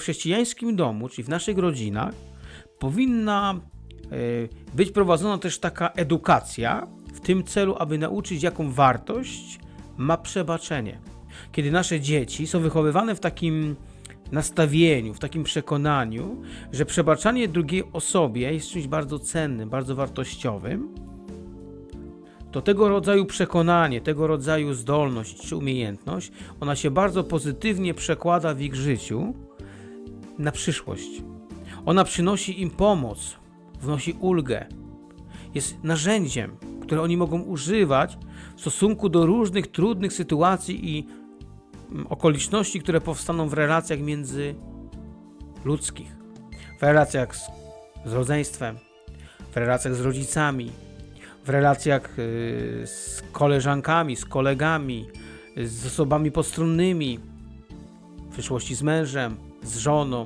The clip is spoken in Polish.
W chrześcijańskim domu, czyli w naszych rodzinach, powinna e, być prowadzona też taka edukacja w tym celu, aby nauczyć, jaką wartość ma przebaczenie. Kiedy nasze dzieci są wychowywane w takim nastawieniu, w takim przekonaniu, że przebaczanie drugiej osobie jest czymś bardzo cennym, bardzo wartościowym, to tego rodzaju przekonanie, tego rodzaju zdolność czy umiejętność, ona się bardzo pozytywnie przekłada w ich życiu na przyszłość. Ona przynosi im pomoc, wnosi ulgę, jest narzędziem, które oni mogą używać w stosunku do różnych trudnych sytuacji i mm, okoliczności, które powstaną w relacjach międzyludzkich, w relacjach z, z rodzeństwem, w relacjach z rodzicami, w relacjach y, z koleżankami, z kolegami, z osobami postronnymi, w przyszłości z mężem, z żoną,